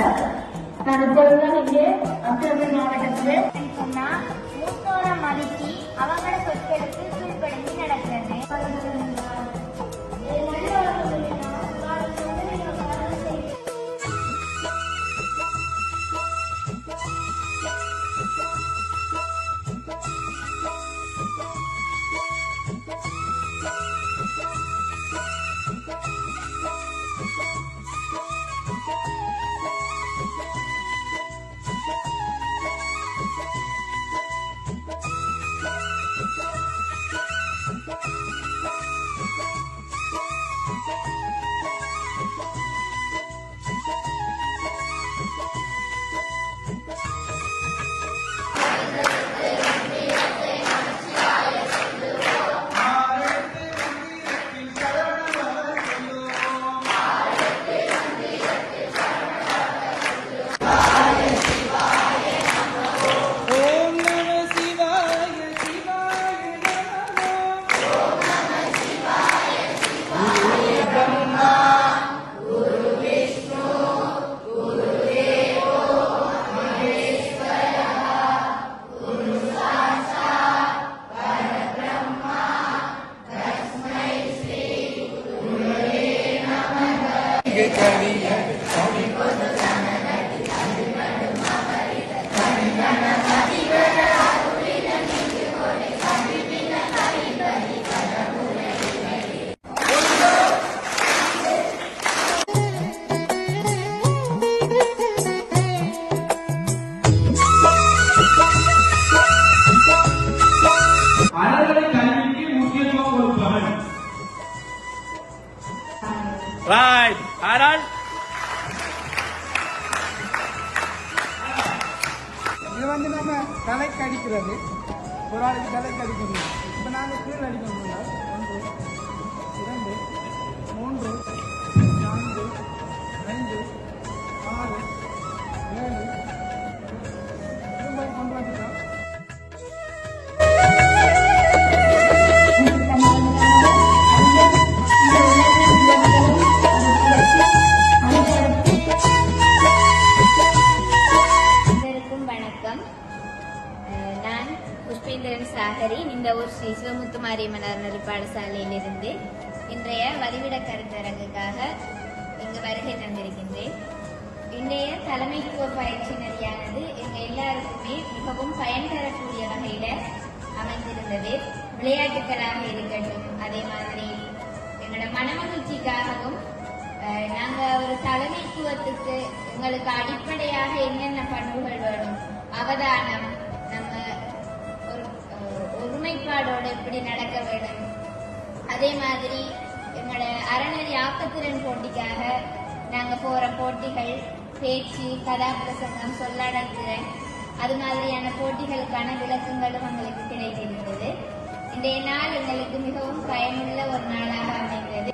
கொண்டார் நான் இப்பொழுதுதான் இங்கே அத்திரமன் மாவட்டத்திலே மூத்தோரம் மதித்து அவங்கள சொற்களுக்கு 离开你。Right. ஆனால் இது வந்து நம்ம தலைக்கு அடிக்கிறது. ஒரு ஆளுக்கு தலைக்கு அடிக்கணும் இப்போ நாங்கள் கீழே அடிக்கணும் ஒன்று புஷ்பேந்திரன் இந்த ஊர் ஸ்ரீ சிவமுத்து மாரியம்மன் அறநெறி பாடசாலையிலிருந்து இன்றைய வதிவிட கருத்தரங்குக்காக இங்கு வருகை தந்திருக்கின்றேன். இன்றைய தலைமைத்துவ பயிற்சி நெறியானது எங்க எல்லாருக்குமே மிகவும் பயன் தரக்கூடிய வகையில அமைந்திருந்தது. விளையாட்டுக்களாக இருக்கட்டும் அதே மாதிரி எங்களோட மனமகிழ்ச்சிக்காகவும் அஹ், நாங்க ஒரு தலைமைத்துவத்துக்கு எங்களுக்கு அடிப்படையாக என்னென்ன பண்புகள் வேணும் அவதானம் இப்படி நடக்க வேண்டும். அதே மாதிரி எங்களோட அறநெறி ஆக்கத்திறன் போட்டிக்காக நாங்க போற போட்டிகள் பேச்சு கதாபிரசங்கம் சொல்லாடத்திறன் அது மாதிரியான போட்டிகளுக்கான விளக்கங்களும் எங்களுக்கு கிடைத்திருந்தது இன்றைய நாள் எங்களுக்கு மிகவும் பயனுள்ள ஒரு நாளாக அமைந்தது